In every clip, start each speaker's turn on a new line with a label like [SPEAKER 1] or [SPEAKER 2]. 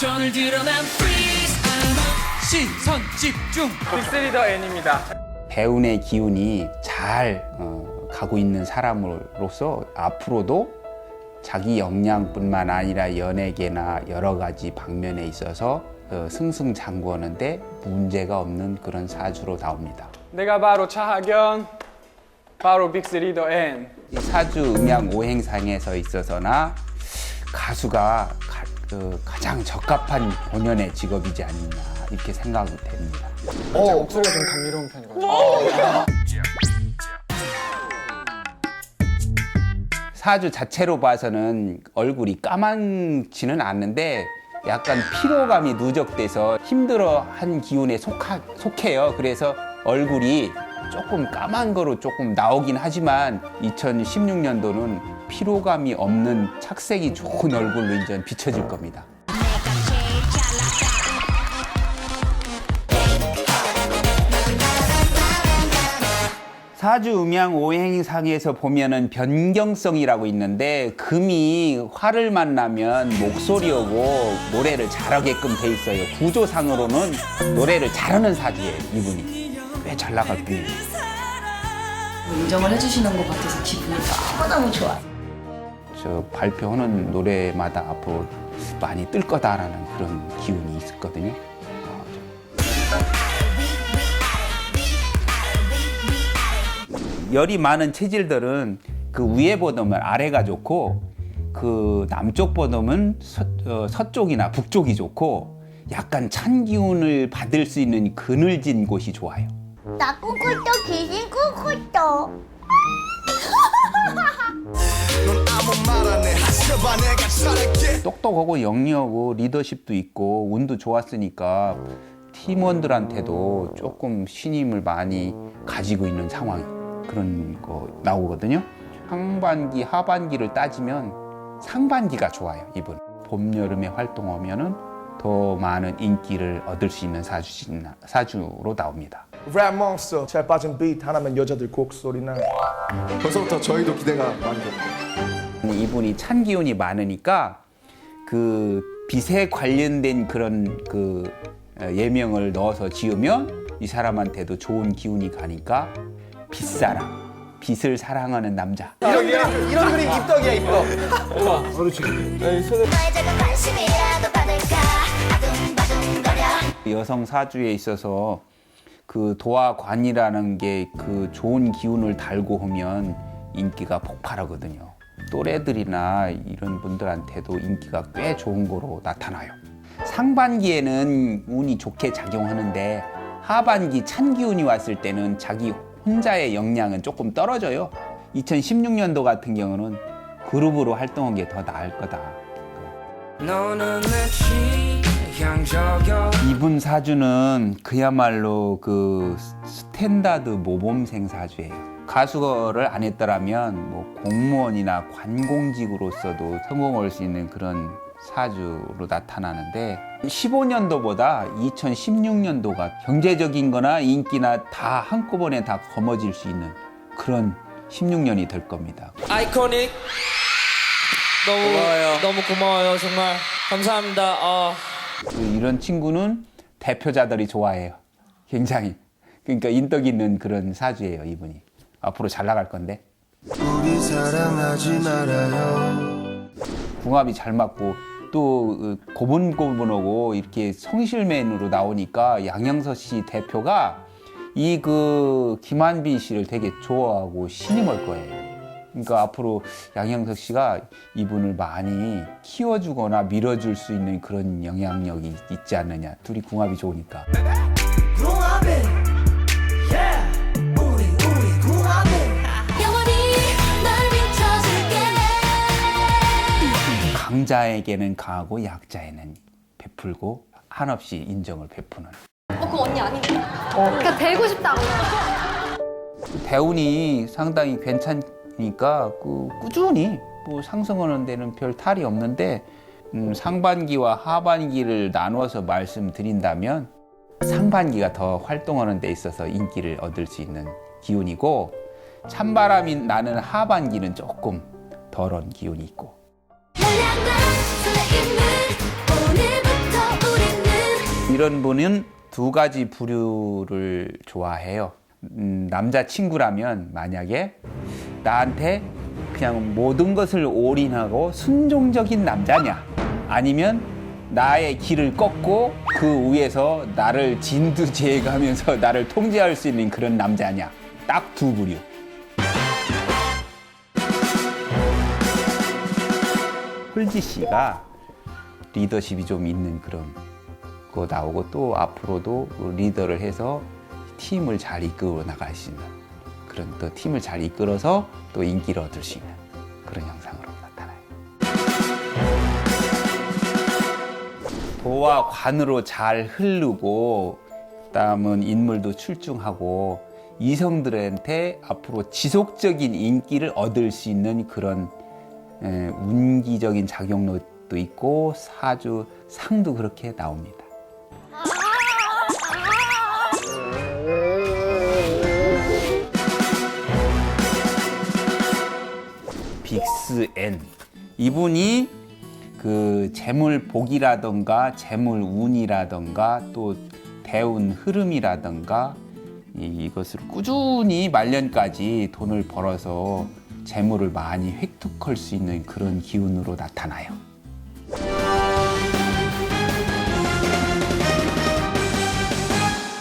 [SPEAKER 1] 전을 드러난 freeze I'm a 시선 집중
[SPEAKER 2] 빅스리더 N입니다.
[SPEAKER 3] 배운의 기운이 잘 어, 가고 있는 사람으로서 앞으로도 자기 역량뿐만 아니라 연예계나 여러 가지 방면에 있어서 어, 승승장구하는데 문제가 없는 그런 사주로 나옵니다.
[SPEAKER 2] 내가 바로 차하견, 바로 빅스 리더 N.
[SPEAKER 3] 이 사주 음양 오행상에서 있어서나 가수가 가, 그 가장 적합한 본연의 직업이지 않나 이렇게 생각이 됩니다.
[SPEAKER 2] 제 목소리가 좀 감미로운 편이거든요.
[SPEAKER 3] 사주 자체로 봐서는 얼굴이 까만지는 않는데 약간 피로감이 누적돼서 힘들어한 기운에 속하, 속해요. 그래서 얼굴이 조금 까만 거로 조금 나오긴 하지만 2016년도는 피로감이 없는 착색이 좋은 얼굴로 이제 비춰질 겁니다. 사주 음양 오행상에서 보면은 변경성이라고 있는데 금이 화를 만나면 목소리 오고 노래를 잘하게끔 돼 있어요. 구조상으로는 노래를 잘하는 사주예요. 이분이 꽤잘 나갈 분이에요.
[SPEAKER 4] 인정을 해주시는 것 같아서 기분이 너무너무 좋아.
[SPEAKER 3] 저 발표하는 노래마다 앞으로 많이 뜰 거다라는 그런 기운이 있었거든요. 어, 열이 많은 체질들은 그 위에 보다면 아래가 좋고 그 남쪽 보다면 서, 어, 서쪽이나 북쪽이 좋고 약간 찬 기운을 받을 수 있는 그늘진 곳이 좋아요.
[SPEAKER 5] 나 꿈꿨어 귀신 꿈꿨어
[SPEAKER 3] 똑똑하고 영리하고 리더십도 있고 운도 좋았으니까 팀원들한테도 조금 신임을 많이 가지고 있는 상황 그런 거 나오거든요. 상반기 하반기를 따지면 상반기가 좋아요 이분 봄 여름에 활동하면은 더 많은 인기를 얻을 수 있는 사주 사주로 나옵니다.
[SPEAKER 6] 랩 몬스터 잘 빠진 비트 하나면 여자들 곡소리나.
[SPEAKER 7] 벌써부터 저희도 기대가 많이 됩니다.
[SPEAKER 3] 이분이 찬 기운이 많으니까 그 빛에 관련된 그런 그 어, 예명을 넣어서 지으면 이 사람한테도 좋은 기운이 가니까 빛사랑 빛을 사랑하는 남자.
[SPEAKER 6] 이런 그림 이런 그림 입덕이야 입덕.
[SPEAKER 5] 작은 관심이라도 받을까? 아둥바둥거려.
[SPEAKER 3] 여성 사주에 있어서 그 도화관이라는 게 그 좋은 기운을 달고 하면 인기가 폭발하거든요. 또래들이나 이런 분들한테도 인기가 꽤 좋은 거로 나타나요. 상반기에는 운이 좋게 작용하는데 하반기 찬 기운이 왔을 때는 자기 혼자의 역량은 조금 떨어져요. 2016년도 같은 경우는 그룹으로 활동한 게 더 나을 거다. 이분 사주는 그야말로 그 스탠다드 모범생 사주예요. 가수를 안 했더라면 뭐 공무원이나 관공직으로서도 성공할 수 있는 그런 사주로 나타나는데 15년도보다 2016년도가 경제적인 거나 인기나 다 한꺼번에 다 거머쥘 수 있는 그런 16년이 될 겁니다.
[SPEAKER 1] 아이코닉 너무 고마워요. 너무 고마워요 정말 감사합니다 어.
[SPEAKER 3] 그 이런 친구는 대표자들이 좋아해요. 굉장히. 그러니까 인덕 있는 그런 사주예요, 이분이. 앞으로 잘 나갈 건데.
[SPEAKER 7] 우리 사랑하지 말아요.
[SPEAKER 3] 궁합이 잘 맞고 또 어, 고분고분하고 이렇게 성실맨으로 나오니까 양영서 씨 대표가 이 그 김한빈 씨를 되게 좋아하고 신임할 거예요. 그러니까 앞으로 양영석 씨가 이분을 많이 키워주거나 밀어줄 수 있는 그런 영향력이 있지 않느냐. 둘이 궁합이 좋으니까. 강자에게는 강하고 약자에는 베풀고 한없이 인정을 베푸는.
[SPEAKER 8] 어, 그거 언니 아닙니다. 그러니까 되고 싶다고.
[SPEAKER 3] 대운이 상당히 괜찮 으니까 그 꾸준히 뭐 상승하는 데는 별 탈이 없는데 음, 상반기와 하반기를 나누어서 말씀드린다면 상반기가 더 활동하는 데 있어서 인기를 얻을 수 있는 기운이고 찬바람이 나는 하반기는 조금 덜한 기운이 있고 이런 분은 두 가지 부류를 좋아해요. 음, 남자 친구라면 만약에 나한테 그냥 모든 것을 올인하고 순종적인 남자냐? 아니면 나의 길을 꺾고 그 위에서 나를 진두지휘하면서 나를 통제할 수 있는 그런 남자냐? 딱 두 부류. 홀지 씨가 리더십이 좀 있는 그런 거 나오고 또 앞으로도 리더를 해서 팀을 잘 이끌어 있는 그런 또 팀을 잘 이끌어서 또 인기를 얻을 수 있는 그런 형상으로 나타나요. 도와 관으로 잘 흐르고 그다음은 인물도 출중하고 이성들한테 앞으로 지속적인 인기를 얻을 수 있는 그런 에, 운기적인 작용력도 있고 사주 상도 그렇게 나옵니다. 빅스 N 이분이 그 재물 복이라던가 재물 운이라던가 또 대운 흐름이라던가 이- 이것을 꾸준히 말년까지 돈을 벌어서 재물을 많이 획득할 수 있는 그런 기운으로 나타나요.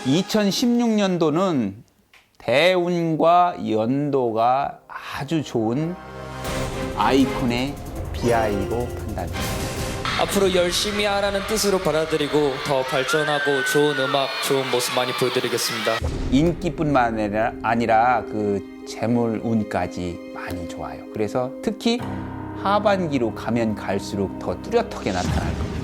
[SPEAKER 3] (2016년도는) 대운과 연도가 아주 좋은 아이콘의 BI로 판단됩니다.
[SPEAKER 9] 앞으로 열심히 하라는 뜻으로 받아들이고 더 발전하고 좋은 음악, 좋은 모습 많이 보여드리겠습니다.
[SPEAKER 3] 인기뿐만 아니라, 아니라 그 재물 운까지 많이 좋아요. 그래서 특히 하반기로 가면 갈수록 더 뚜렷하게 나타날 겁니다.